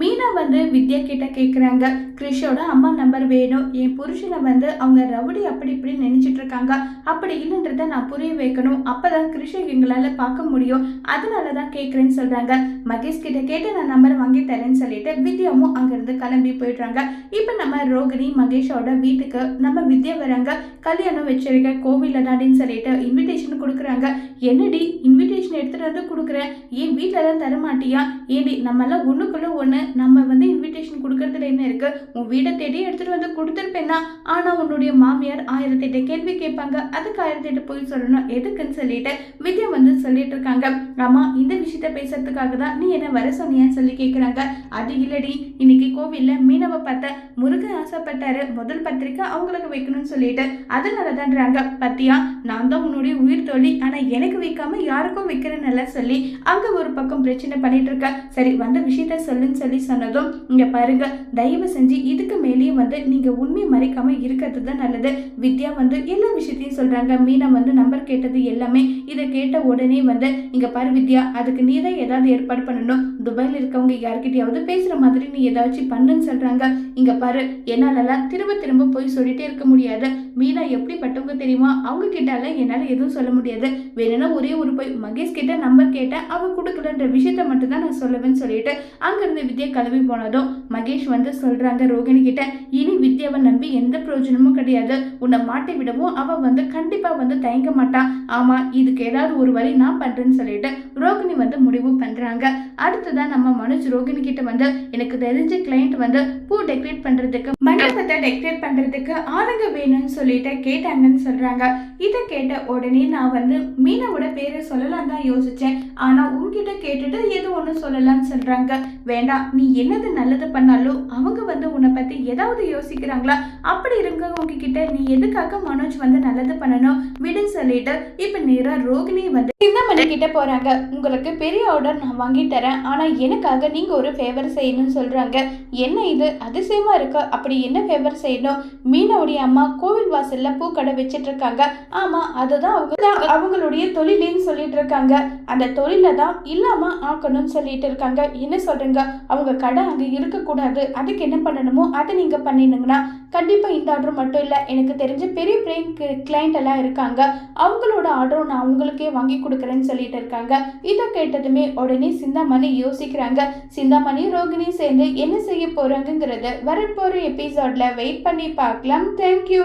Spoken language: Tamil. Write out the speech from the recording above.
மீனா வந்து வித்யா கிட்ட கேட்குறாங்க கிறிஷோட அம்மா நம்பர் வேணும். என் புருஷனை வந்து அவங்க ரவுடி அப்படி இப்படி நினைச்சிட்டு இருக்காங்க. அப்படி இல்லைன்றத நான் புரிய வைக்கணும். அப்பதான் கிறிஷை எங்களால் பார்க்க முடியும். அதனால தான் கேட்குறேன்னு சொல்றாங்க. மகேஷ் கிட்ட கேட்டு நான் நம்பர் வாங்கி தரேன்னு சொல்லிட்டு வித்யாவும் அங்கிருந்து கிளம்பி போயிடுறாங்க. இப்போ நம்ம ரோகிணி மகேஷோட வீட்டுக்கு நம்ம வித்யா வராங்க. கல்யாணம் வச்சிருக்க கோவிலில் தாண்டின்னு சொல்லிட்டு இன்விடேஷன் கொடுக்குறாங்க. என்னடி இன்விடேஷன் எடுத்துட்டு வந்து கொடுக்குறேன் ஏன் வீட்டில் தான் தரமாட்டியா? ஏடி நம்மளாம் ஒன்றுக்குள்ளே ஒன்று நம்ம வந்து இன்விடேஷன் கொடு இருக்கு உன் வீடை தேடி எடுத்துட்டு வந்து கொடுத்துருப்பேன்னா ஆனால் உன்னுடைய மாமியார் ஆயிரத்தி எட்டு கேள்வி கேட்பாங்க. அதுக்கு ஆயிரத்தி எட்டு போய் சொல்லணும். எதுக்குன்னு சொல்லிட்டு வித்யா வந்து சொல்லிட்டு இருக்காங்க. ஆமா இந்த விஷயத்த பேசுறதுக்காக தான் நீ என்ன வர சொன்னியான்னு சொல்லி கேட்குறாங்க அது இல்லடி. இன்னைக்கு கோவில்ல மீனவ பார்த்த முருகன் ஆசைப்பட்டாரு. முதல் பத்திரிக்கை அவங்களுக்கு வைக்கணும்னு சொல்லிட்டு அதனால தான்றாங்க பத்தியா நான் தான் உன்னுடைய உயிர் தோழி. ஆனா எனக்கு வைக்காம யாருக்கும் வைக்கிறேன்னு சொல்லி அங்க ஒரு பக்கம் பிரச்சனை பண்ணிட்டு இருக்க. சரி வந்த விஷயத்த சொல்லுன்னு சொல்லி சொன்னதும் இங்க பாருங்க தயவு செஞ்சு இதுக்கு மேலேயும் வந்து நீங்க உண்மை மறைக்காம இருக்கிறது தான் நல்லது. வித்யா வந்து எல்லா விஷயத்தையும் சொல்றாங்க. மீனா வந்து நம்பர் கேட்டது எல்லாமே இதை கேட்ட உடனே வந்து இங்க பாரு வித்யா அதுக்கு நீ தான் ஏதாவது ஏற்பாடு பண்ணணும். துபாயில் இருக்கவங்க யார்கிட்டயாவது பேசுற மாதிரி நீ ஏதாச்சும் பண்ணுன்னு சொல்றாங்க. இங்க பாரு என்னாலலாம் திரும்ப திரும்ப போய் சொல்லிட்டே இருக்க முடியாது. மீனா எப்படிப்பட்டவங்க தெரியுமா? அவங்க கிட்டால என்னால் எதுவும் சொல்ல முடியாது. வேணும்னா ஒரே ஒரு போய் மகேஷ் கிட்ட நம்பர் கேட்டேன். அவன் கொடுக்கலன்ற விஷயத்த மட்டும் தான் நான் சொல்லுவேன்னு சொல்லிட்டு அங்கிருந்து வித்யா கிளம்பி போனதும் மகேஷ் வந்து சொல்றாங்க ரோகிணி கிட்ட இனி வித்யாவை நம்பி எந்த பிரயோஜனமும் கிடையாது. உன்னை மாட்டி விடவும் அவள் வந்து கண்டிப்பா வந்து தயங்க மாட்டான் ஆமா இதுக்கு ஏதாவது ஒரு வழி நான் பண்றேன்னு சொல்லிட்டு ரோகிணி வந்து முடிவு பண்றாங்க. அடுத்ததான் நம்ம மனுஷ் ரோகிணி கிட்ட வந்து எனக்கு தெரிஞ்ச கிளைண்ட் வந்து பூ டெக்கரேட் பண்றதுக்கு மண்டபத்தை டெக்கரேட் பண்றதுக்கு ஆளுங்க வேணும்னு சொல்லிட்டு கேட்டாங்கன்னு சொல்றாங்க. இதை கேட்ட உடனே நான் வந்து மீனாவோட பேரை சொல்லலாம் தான் யோசிச்சேன். ஆனா உன்கிட்ட கேட்டுட்டு எது ஒன்று சொல்லலாம்னு சொல்றாங்க. வேண்டாம் நீ என்னது நல்லது பண்ணாலும் அவங்க வந்து உன்னை பத்தி ஏதாவது யோசிக்கிறாங்களா? அப்படி இருக்கவங்க கிட்ட நீ எதுக்காக மனோஜ் வந்து நல்லது பண்ணணும் விடுன்னு சொல்லிட்டு இப்ப நேரா ரோகிணி வந்து சின்னமணி கிட்ட போறாங்க. உங்களுக்கு பெரிய ஆர்டர் நான் வாங்கி தரேன். ஆனா எனக்காக நீங்க ஒரு ஃபேவர் செய்யணும்னு சொல்றாங்க. என்ன இது? அதிசயமா இருக்கு? அப்படி என்ன ஃபேவர் செய்யணும்? மீனாவுடைய அம்மா கோவில் வாசல்ல பூக்கடை வச்சிட்டு இருக்காங்க ஆமா அதுதான் அவங்க தான் அவங்களுடைய தொழிலேன்னு சொல்லிட்டு இருக்காங்க அந்த தொழில தான் இல்லாம ஆக்கணும்னு சொல்லிட்டு இருக்காங்க என்ன சொல்றீங்க? அவங்க கடை அங்க இருக்கக்கூடாது. அதுக்கு என்ன பண்ணணுமோ அதை நீங்க பண்ணிடுங்கன்னா கண்டிப்பா இந்த ஆர்டர் மட்டும் இல்ல. எனக்கு தெரிஞ்ச பெரிய பெரிய கிளைண்ட் எல்லாம் இருக்காங்க. அவங்களோட ஆர்டரும் நான் அவங்களுக்கே வாங்கி கொடுக்குறேன்னு சொல்லிட்டு இருக்காங்க இதை கேட்டதுமே உடனே சிந்தாமணி யோசிக்கிறாங்க. சிந்தாமணி ரோகிணி சேர்ந்து என்ன செய்ய போறாங்கிறத வரப்போற எபிசோட்ல வெயிட் பண்ணி பார்க்கலாம். தேங்க்யூ